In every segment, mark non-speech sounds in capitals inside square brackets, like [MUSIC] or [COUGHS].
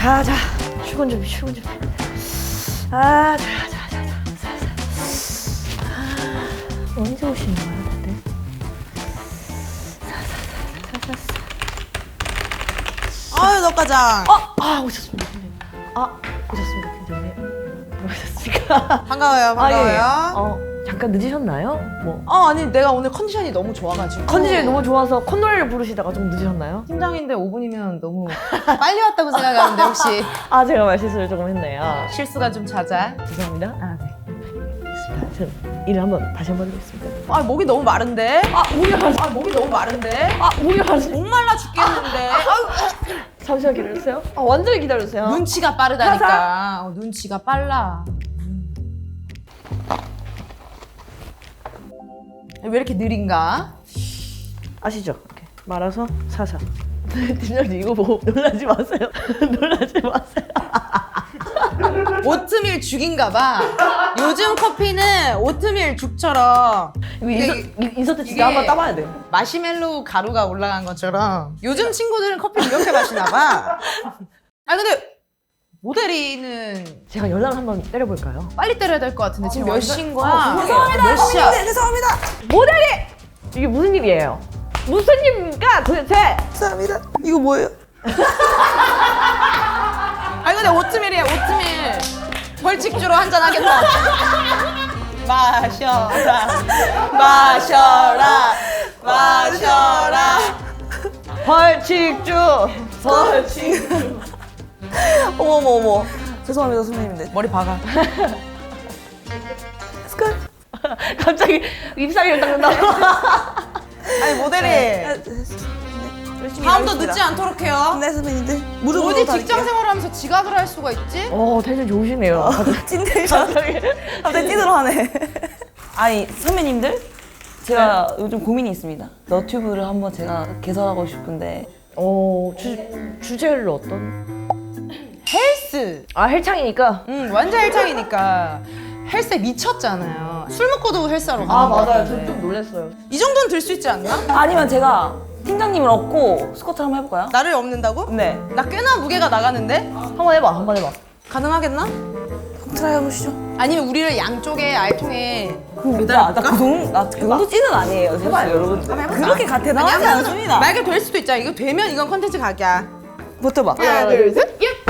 자, 자, 출근 준비, 출근 준비. 아, 자, 자, 자, 자, 자, 자. 아, 언제 오시는 거예요, 다들? 아유 넉과장. 아, 아, 오셨습니다, 팀장님. 아, 오셨습니다, 팀장님. 오셨습니까? 반가워요 반가워요. 아, 예. 어, 잠깐 늦으셨나요? 뭐. 어 아니 내가 오늘 컨디션이 너무 좋아가지고 컨디션이 너무 좋아서 콧노래를 부르시다가 좀 늦으셨나요? 팀장인데 5분이면 너무 [LAUGHS] 빨리 왔다고 생각하는데 혹시 아, 제가 말실수를 조금 했네요. 실수가 좀 잦아? 죄송합니다. 아 네. 알겠습니다. 전 일을 한번 다시 한번 해보겠습니다. 아 목이 너무 마른데? 아, 목이 마르 아 목이 너무 마른데? 아, 목이 마르 목말라 죽겠는데? 아유, 잠시만 기다려주세요. 아, 완전히 기다려주세요. 눈치가 빠르다니까. 어, 눈치가 빨라. 음. 왜 이렇게 느린가? 아시죠? 이렇게 말아서 사사. [LAUGHS] 팀장님 이거 보고 놀라지 마세요. [LAUGHS] 놀라지 마세요. [LAUGHS] 오트밀 죽인가 봐. 요즘 커피는 오트밀 죽처럼 이거 인서, 이- 인서트 진짜 이게- 한번 따봐야 돼. 마시멜로우 가루가 올라간 것처럼 요즘 친구들은 커피를 이렇게 마시나 봐. 아 근데 모델이는 제가 연락을 한번 때려볼까요? 빨리 때려야 될 것 같은데 지금 몇 완전- 시인 거야? 아, 죄송합니다, 몇 시야? 죄송합니다. 모델이! 이게 무슨 일이에요? 무슨 일입니까 도대체? 죄송합니다. 이거 뭐예요? [LAUGHS] 아니 근데 오트밀이야 오트밀 벌칙주로 한잔 하겠다 [LAUGHS] 마셔라 마셔라 마셔라 벌칙주! 벌칙주! [LAUGHS] 어머머 어머. 죄송합니다 선생님들. 머리 박아 [LAUGHS] 스컬. [LAUGHS] 갑자기 입사기를 닦는다. 아니 모델이 열심히 다음도. 늦지 않도록 해요 네 선배님들. 무릎으로 어디 다닐게요. 직장 생활하면서 지각을 할 수가 있지? 어, 텐션 좋으시네요. 찐텐션. 갑자기. 갑자기 찐으로 하네. 아니 선배님들 제가 요즘 고민이 있습니다. 너튜브를 한번 제가 개설하고 싶은데 어, 주, 주제를 어떤? 헬스 아, 헬창이니까? 응 완전 헬창이니까 헬스에 미쳤잖아요 술 먹고도 헬스하러 가는 아, 거 맞아요. 저 좀 놀랐어요. 이 정도는 들 수 있지 않나? 아니면 제가 팀장님을 얻고 스쿼트 한번 해볼까요? 나를 없는다고? 네. 나 꽤나 무게가 나가는데? 한번 해봐, 한번 해봐. 가능하겠나? 트라이 해보시죠. 아니면 우리를 양쪽에 알통에 나그 정도 나그 정도 찌는 아니에요. 해봐요 여러분들. 그렇게 가 대단하지 않습니다. 만약에 될 수도 있잖아 이거 되면 이건 컨텐츠 각이야 버텨봐. 하나 둘 셋 예!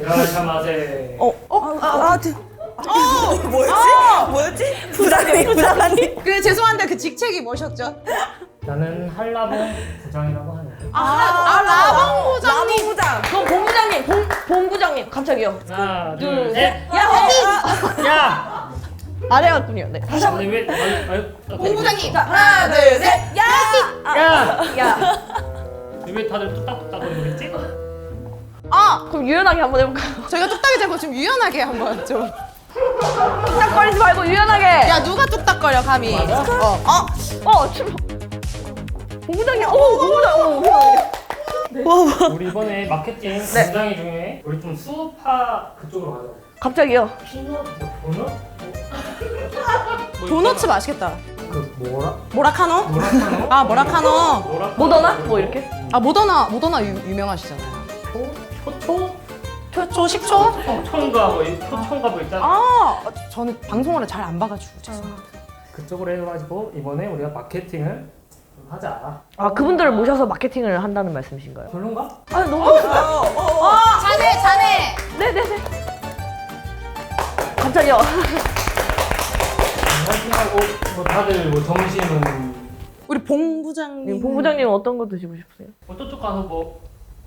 이라샤마세 어, 어, 아, 아, 지- 뭐였지? 뭐였지? 부장님, 부장님. 그 죄송한데 그 직책이 뭐셨죠? 나는 한라봉 부장이라고 하는데 아, 아 라방 부장님 부장. 그럼 본부장님, 본, 본부장님, 갑자기요. 하나 둘, 둘셋 야, 야! 아래갔군요. 네. 아니 왜 아유, 아유, 본부장님 하나 둘셋 야! 야, 왜 다들 뚝딱뚝딱 거리겠지? 아 그럼 유연하게 한번 해볼까요? [LAUGHS] 저희가 뚝딱이 되고 좀 유연하게 한번 좀야 뚝딱거리지 말고 유연하게. 누가 뚝딱거려 감히 어, 어. 어, 출. 본부장님, 어, 본부장, 어, 본부장님. 우리 이번에 마케팅 굉장히 중요해 우리 좀 수파 그쪽으로 가자 갑자기요. 피넛? 뭐 도넛? 뭐 도너츠 맛있겠다 그 뭐라? 모라카노? 모라카노? 아 모라카노 모라카노? 모더나? 뭐 이렇게? 아 모더나 모더나 유, 유명하시잖아요 초? 초초 식초? 초초인가 뭐 이- 뭐 있잖아 아 저는 방송을 잘 안 봐가지고 죄송합니다 그쪽으로 해가지고 이번에 우리가 마케팅을 좀 하자 아, 그분들을 모셔서 마케팅을 한다는 말씀이신가요? 별론가? 아, 너무. 자네 자네 네네네. 갑자기요. 마케팅하고 뭐 다들 뭐 점심은 우리 봉 부장님 본부장님 어떤 거 드시고 싶으세요? 뭐 저쪽 가서 뭐,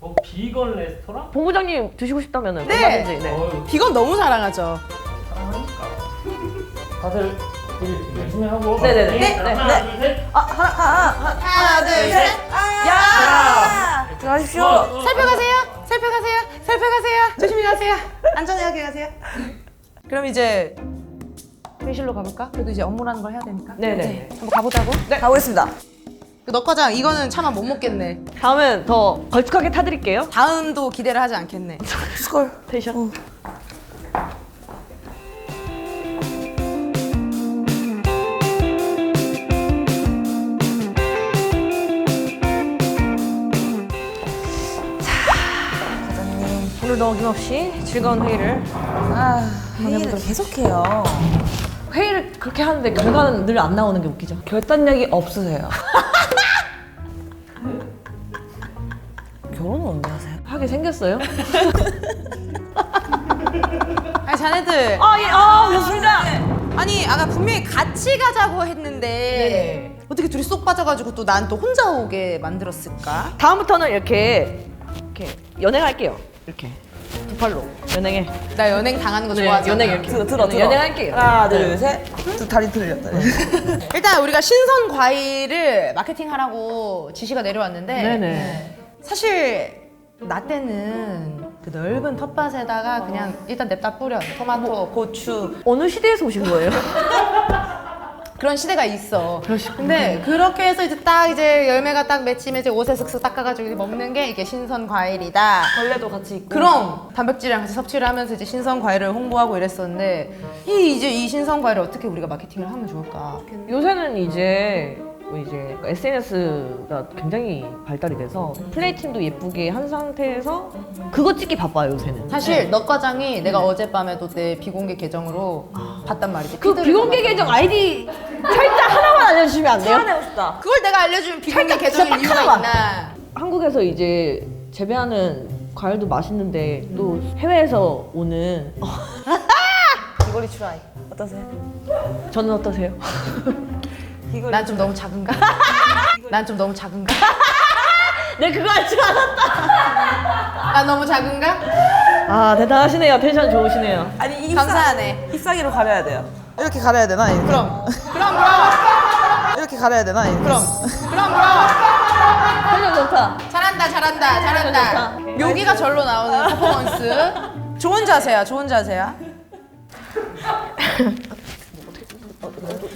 뭐 비건 레스토랑? 본부장님 드시고 싶다면은 네. 얼마든지. 네. 어휴 비건 너무 사랑하죠 사랑하니까 다들 일 열심히 하고 네네네. 네, 네, 하나 둘 셋 아, 하나, 하나, 하나. 하나 둘 셋 야! 들어가십시오. 어, 살펴가세요 살펴가세요 살펴가세요 조심히 가세요 안전하게 가세요 그럼 이제 회실로 가볼까? 그래도 이제 업무라는 걸 해야 되니까 네네. 한번 가보자고? 네 가보겠습니다. 넉과장 이거는 차마 못 먹겠네 다음엔 더 걸쭉하게 타드릴게요. 다음도 기대를 하지 않겠네 [LAUGHS] 스컬. 사장님. 오늘 오늘도 어김없이 즐거운 회의를 아, 회의를 계속해요. 회의를 그렇게 하는데 결과는 늘 안 나오는 게 웃기죠. 결단력이 없으세요. [LAUGHS] 하게 생겼어요? [LAUGHS] 아니 자네들 아, 예, 아, 좋습니다. 아니 아까 분명히 같이 가자고 했는데 어떻게 둘이 쏙 빠져가지고 또 난 또 혼자 오게 만들었을까? 다음부터는 이렇게 이렇게 연행할게요. 이렇게 두 팔로 연행해. 나 연행 당하는 거 네, 좋아하잖아. 연행 이렇게. 들어, 들어, 들어. 연행할게요. 하나, 네. 둘, 셋. 두 다리 들렸다. [LAUGHS] 일단 우리가 신선 과일을 마케팅하라고 지시가 내려왔는데 네네. 사실 나 때는 그 넓은 텃밭에다가 그냥 일단 냅다 뿌려 토마토, 고추 어느 시대에서 오신 거예요? [LAUGHS] 그런 시대가 있어. 근데 그렇게 해서 이제 딱 이제 열매가 딱 맺히면 이제 옷에 슥슥 닦아가지고 먹는 게 이게 신선 과일이다. 벌레도 같이 있고. 그럼 단백질이랑 같이 섭취를 하면서 이제 신선 과일을 홍보하고 이랬었는데 이 이제 이 신선 과일을 어떻게 우리가 마케팅을 하면 좋을까? 요새는 이제 뭐 이제 SNS가 굉장히 발달이 돼서 플레이팅도 예쁘게 한 상태에서 그거 찍기 바빠요 요새는. 사실 너 과장이 내가 어젯밤에도 내 비공개 계정으로 봤단 말이지. 그 피드를 비공개 계정 아이디 살짝 하나만 알려주시면 안 돼요? 싶다. 그걸 내가 알려주면 비공개 살짝 계정일 진짜 이유가 딱 하나만. 있나? 한국에서 이제 재배하는 과일도 맛있는데 또 해외에서 오는 [LAUGHS] 어, 귀걸이 추라이. 어떠세요? 저는 어떠세요? [LAUGHS] 귀걸이. [LAUGHS] 난좀 너무 작은가? 난 좀 너무 작은가? 네 그거 알지 않았다. 난 너무 작은가? 아 대단하시네요. 텐션 좋으시네요. 아니, 이 감사하네. 잎사귀로 가려야 돼요. 이렇게 가려야 되나? 이렇게? 그럼 그럼 그럼 [LAUGHS] 이렇게 가려야 되나? 이렇게? 그럼 그럼 [LAUGHS] 그럼 텐션 좋다. 잘한다 잘한다 잘한다. 여기가 절로 나오는 퍼포먼스. 좋은 자세야 좋은 자세야.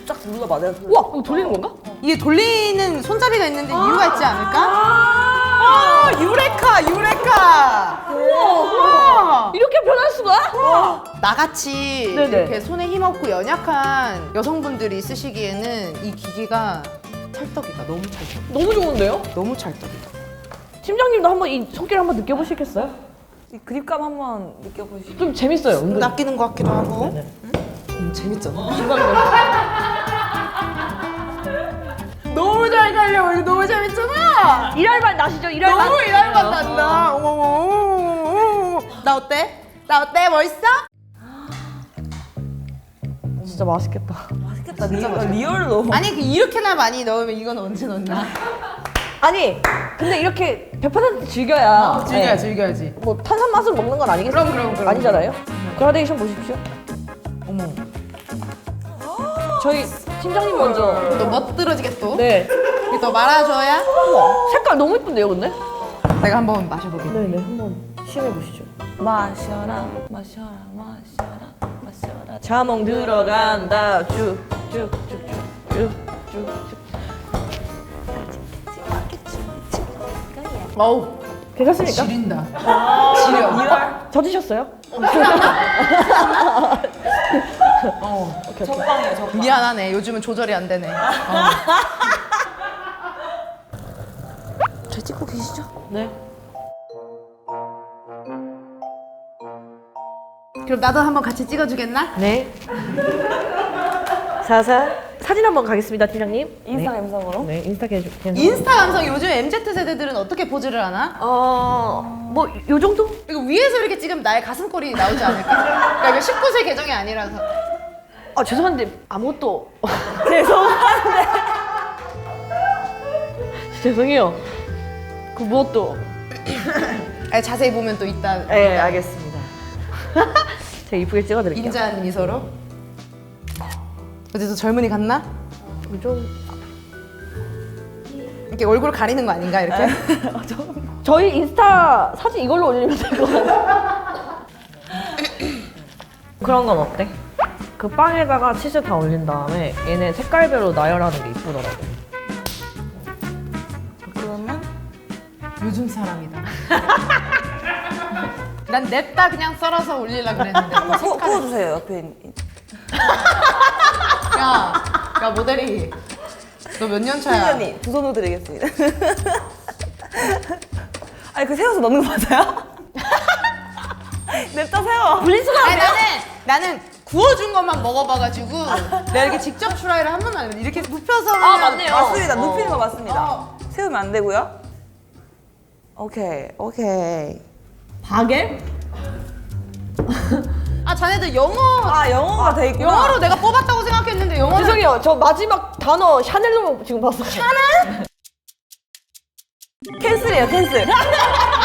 쫙 눌러봐. 내가 눌러. 우와 이거 돌리는 건가? 이게 돌리는 손잡이가 있는데 이유가 있지 않을까? 아, 유레카, 유레카. 우와, 이렇게 변할 수가? 나같이 네네. 이렇게 손에 힘없고 연약한 여성분들이 쓰시기에는 이 기기가 찰떡이다. 너무 찰떡. 너무 좋은데요? 너무 찰떡이다. 팀장님도 한번 이 손길 한번 느껴보시겠어요? 이 그립감 한번 느껴보시죠. 좀 재밌어요. 은근. 낚이는 것 같기도 하고. 네 네. 음, 재밌잖아. [LAUGHS] 너무 잘 갈려. 이거 너무 재밌잖아. 일할만 나시죠? 일할만. 너무 일할만 난다. 어머머. 나 어때? 나 어때? 멋있어? 진짜 맛있겠다. 맛있겠다. 리얼, 리얼로. 아니 그 이렇게나 많이 넣으면 이건 언제 넣나? 아니 근데 이렇게 100% 즐겨야. 네. 즐겨야지. 뭐 탄산 맛을 먹는 건 아니겠어요? 그럼, 그럼, 그럼. 아니잖아요. 그라데이션 보십시오. 저희 팀장님 먼저. 너 멋들어지게 또. 네. 이게 더 말아줘야. 색깔 너무 예쁜데요, 근데? 내가 한번 마셔보게. 네네, 한번 시음해 보시죠. 마셔라, 마셔라, 마셔라, 마셔라. 자몽 들어간다. 쭉 쭉 쭉 쭉 쭉 쭉. 어우. 괜찮습니까? 지린다. 지려. 젖으셨어요? [LAUGHS] 어. 전방이에요, 전방. 미안하네. 요즘은 조절이 안 되네. 어. 잘 찍고 계시죠? 네. 그럼 나도 한번 같이 찍어주겠나? 네. 자자 사진 한번 가겠습니다, 팀장님. 인스타 네. 감성으로. 네, 인스타 계정. 인스타 감성 요즘 MZ 세대들은 어떻게 포즈를 하나? 어, 뭐 요 정도? 이거 위에서 이렇게 찍으면 나의 가슴골이 나오지 않을까? 그러니까 이거 19세 계정이 아니라서. 아 죄송한데 아무것도 [LAUGHS] 죄송한데 [LAUGHS] 죄송해요. 그 무엇도. [COUGHS] 아니, 자세히 보면 또 있다. 네, 알겠습니다. [LAUGHS] 제가 이쁘게 찍어드릴게요. 인자한 미소로. 어디서 젊은이 같나? 좀 이렇게 얼굴 가리는 거 아닌가 이렇게? 저희 인스타 사진 이걸로 올리면 될것 같아요. [COUGHS] 그런 건 어때? 그 빵에다가 치즈 다 올린 다음에 얘네 색깔별로 나열하는 게 이쁘더라고. 그러면 요즘 사람이다. [LAUGHS] 난 냅다 그냥 썰어서 올리려 그랬는데. 한번 구- 구워주세요, 옆에. 있는- [LAUGHS] 야, 야 모델이 너 몇 년 차야? 선생님, 두 손으로 드리겠습니다. [LAUGHS] 아니, 그 세워서 넣는 거 맞아요? 냅다 세워. 분리수거 아니 나는 나는 구워준 것만 먹어봐가지고 내가 이렇게 직접 프라이를 한 번도 안 해봤는데 이렇게 눕혀서 아, 맞네요. 맞습니다. 어. 눕히는 거 맞습니다. 어. 세우면 안 되고요. 오케이, 오케이. 바게? [LAUGHS] 아 자네들 영어 아, 영어가 돼 있구나. 영어로 내가 뽑았다고 생각했는데 영어는 죄송해요. 저 마지막 단어 샤넬로 지금 봤어요. 샤넬? 캔슬이에요, 캔슬. [LAUGHS]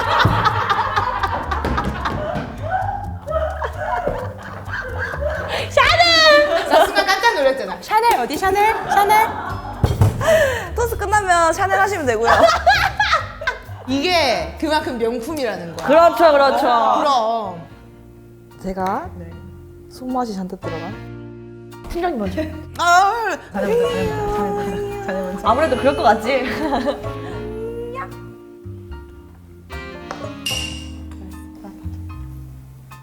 샤넬 어디 샤넬? 샤넬? 토스 끝나면 샤넬 하시면 되고요. [LAUGHS] 이게 그만큼 명품이라는 거야. 그렇죠, 그렇죠. 그럼. 제가 손맛이 잔뜩 들어간. 팀장님 먼저. 아, 아무래도 그럴 것 같지. [LAUGHS]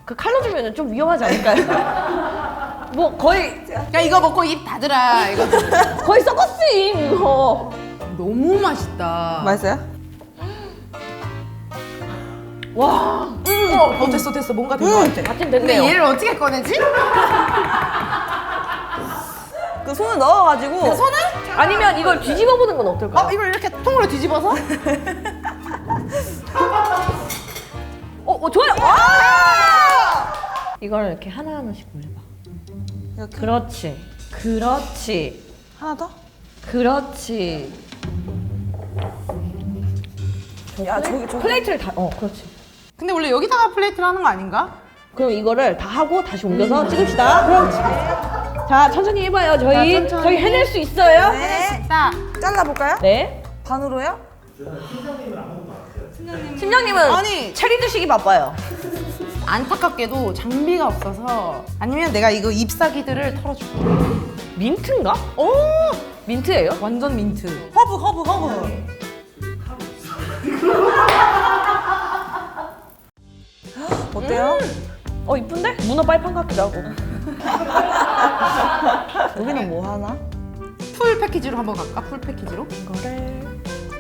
그 칼로 주면 좀 위험하지 않을까요? [LAUGHS] 뭐 거의 야 이거 먹고 입 닫으라. 이거 [LAUGHS] 거의 썩었음 이거. 너무 맛있다. 맛있어요? 와, 어, 됐어 됐어 뭔가 된 것 같아. 마침 근데 됐네요. 얘를 어떻게 꺼내지? 그 손을 넣어가지고. 손을? 아니면 이걸 뒤집어 보는 건 어떨까요? 어 이걸 이렇게 통으로 뒤집어서? [LAUGHS] 어, 어 좋아요. 와! 이걸 이렇게 하나 하나씩 올려봐. 이렇게. 그렇지, 그렇지, 하나 더? 그렇지. 야, 저기, 저기. 플레이트를 다, 어, 그렇지. 근데 원래 여기다가 플레이트를 하는 거 아닌가? 그럼 이거를 다 하고 다시 옮겨서 찍읍시다. 그렇지. 자, 천천히 해봐요. 저희 자, 천천히. 저희 해낼 수 있어요. 네. 자, 잘라볼까요? 네. 반으로요? 팀장님은 아니. 체리 드시기 바빠요. 안타깝게도 장비가 없어서 아니면 내가 이거 잎사귀들을 털어줄게. 민트인가? 오, 민트예요? 완전 민트. 허브, 허브, 허브. [LAUGHS] 어때요? 어 이쁜데? 문어 빨판 같기도 하고. [LAUGHS] 여기는 뭐 하나? 풀 패키지로 한번 갈까? 풀 패키지로? 이거를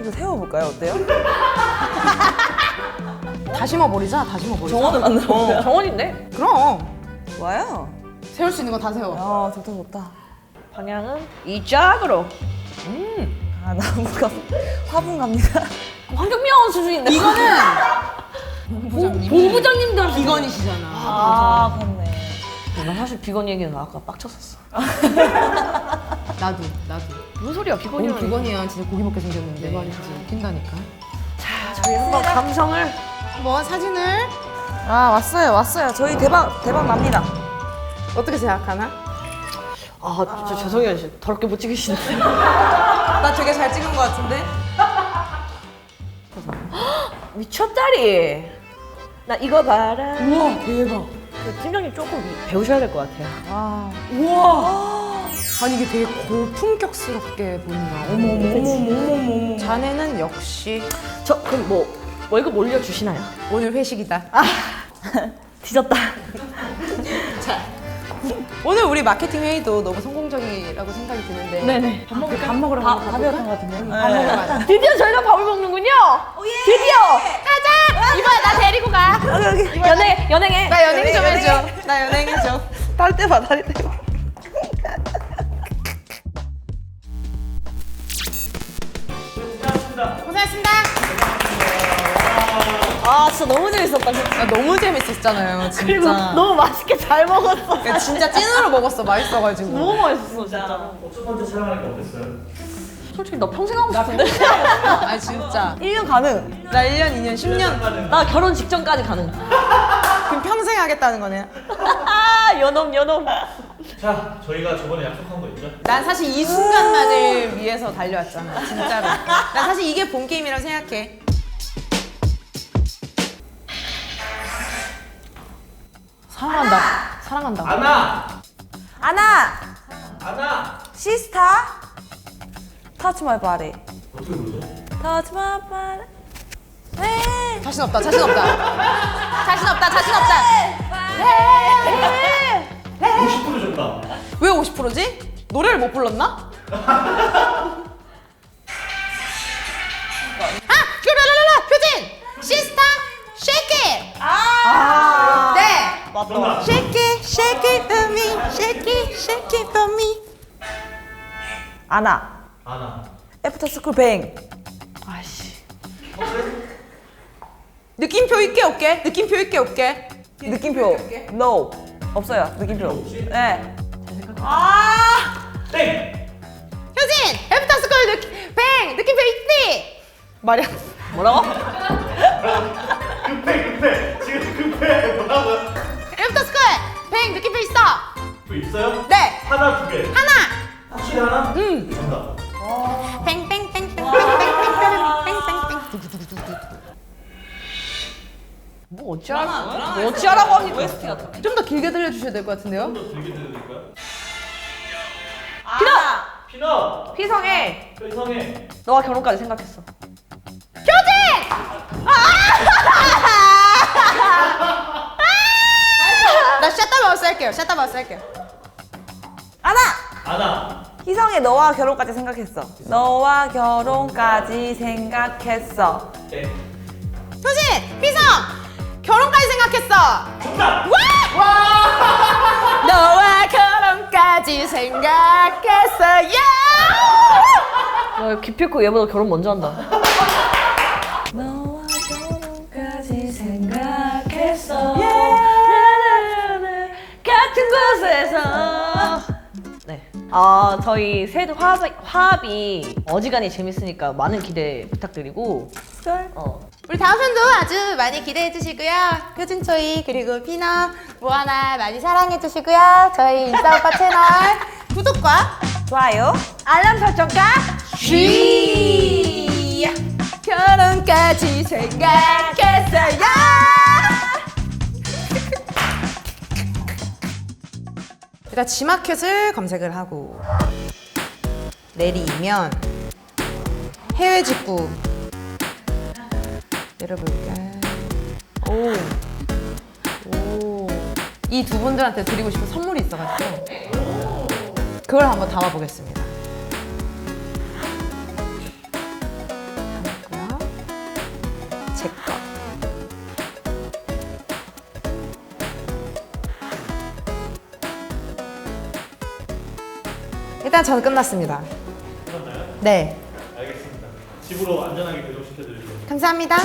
이거 세워볼까요? 어때요? [LAUGHS] 다 심어버리자. 다 심어버리자. 정원을 만들어 볼까요? 정원인데 그럼 좋아요. 세울 수 있는 거다 세워. 야, 좋다, 좋다. 방향은 이쪽으로. 아, 나무가 [LAUGHS] 화분 갑니다. 환경미화원 수준인데. 이거는 [LAUGHS] 본부장님. 본부장님들 비건이시잖아. 아, 그렇네. 나 사실 비건 얘기는 아까 빡쳤었어. [LAUGHS] 나도 나도. 무슨 소리야 비건이? 오늘 비건이야. 진짜 고기 먹게 생겼는데. 웃긴다니까. 자, 저희 한번 감성을. 뭐 사진을 아, 왔어요, 왔어요. 저희 대박, 대박 납니다. 어떻게 생각하나? 아, 저 죄송해요. 진짜 더럽게 못 찍으시네. [LAUGHS] 나 되게 잘 찍은 거 같은데? [GASPS] 미쳤다리. 나 이거 봐라. 우와 대박. 그 팀장님 조금 이- 배우셔야 될 것 같아요. 아, 우와. 아니 이게 되게 고품격스럽게 보인다. 어머 어머 어머 어머 어머. 자네는 역시 저 그럼 뭐 월급 올려 주시나요? 오늘 회식이다. [LAUGHS] 뒤졌다. 오늘 우리 마케팅 회의도 너무 성공적이라고 생각이 드는데. 네네. 밥 먹을까? 밥 먹으러 한번 가볼까? 것 같은데. 밥 먹으러 가자. 드디어 저희가 밥을 먹는군요. 드디어. 가자. 이번에 나 데리고 가. 연애 연행해. 나 연행 좀 연행, 해줘. 나 연행 해줘. 다리 떼봐, 다리 떼봐. 고생하셨습니다. 아 진짜 너무 재밌었다. 나 너무 재밌었잖아요, 진짜. 그리고 너무 맛있게 잘 먹었어. 야, 진짜 찐으로 먹었어, 맛있어가지고. 너무 맛있었어 진짜. 첫 번째 촬영하는 게 어땠어요? 솔직히 나 평생 하고 싶은데. [LAUGHS] 아 진짜. 1년 가능. 나 1년, 2년, 10년. 나 결혼 직전까지 가능. [LAUGHS] 그럼 평생 하겠다는 거네. [LAUGHS] 아 연놈 연놈. 자, 저희가 저번에 약속한 거 있죠? 난 사실 이 순간만을 위해서 달려왔잖아, 진짜로. 난 사실 이게 본 게임이라고 생각해. 사랑한다. 사랑한다. 아나! 아나! 아나! 시스타! 터치 마이 바디. 어떻게 부르죠? 터치 마이 바디. 네. 자신 없다, 자신 없다. 자신 없다, 자신 없다. 50% 줬다. 왜 50%지? 노래를 못 불렀나? [LAUGHS] 정답. Shake it, shake it for me, shake it, shake it for me. 아나. 아나. 애프터 스쿨 뱅. 아씨. 느낌표 있게 없게? 느낌표 있게 없게? 느낌표. No. 없어요. 느낌표. 네. 땡. 효진! 애프터 스쿨 느낌, 뱅! 느낌표 있지? 말이야. 뭐라고? 급해 급해. 지금 급해. 뭐라고 요? 애프터스쿨 뱅! 느낌표 있어! 또 있어요? 네! 하나 두 개. 하나! 확실히 하나? 응. 정답. 뱅, 뱅, 뱅, 뱅, 뱅, 뱅, 뱅, 뱅, 뱅, 뱅. 뭐 어찌하라고? 뭐 어찌하라고 합니까? OST 같아. 좀더 길게 들려주셔야 될 것 같은데요? 좀더 길게 들려드릴까요? 피넛. 피넛. 피성해. 저 이성해. 너와 결혼까지 생각했어. 나 샷다마우스 할게요. 샷다마우스 할게요. 아나. 아나. 희성의 너와 결혼까지 생각했어. 너와 결혼까지 생각했어. 땡. 효진! 휘성! 결혼까지 생각했어! 정답. [LAUGHS] 너와 결혼까지 생각했어. 야! 너 기필코 얘보다 결혼 먼저 한다. 곳에서. 네. 아 저희 셋 화합이, 화합이 어지간히 재밌으니까 많은 기대 부탁드리고. 별. 어. 우리 다음 편도 아주 많이 기대해 주시고요. 효진 초이 그리고 피너 모아나 많이 사랑해 주시고요. 저희 인싸 오빠 채널 구독과 좋아요. 알람 설정과 쉬 결혼까지 생각했어요. 일단 지마켓을 검색을 하고 내리면 해외 직구 내려볼까? 오, 오. 이 두 분들한테 드리고 싶은 선물이 있어가지고 그걸 한번 담아보겠습니다. 일단 저는 끝났습니다. 끝났나요? 네. 알겠습니다. 집으로 안전하게 배송시켜드리도록 감사합니다.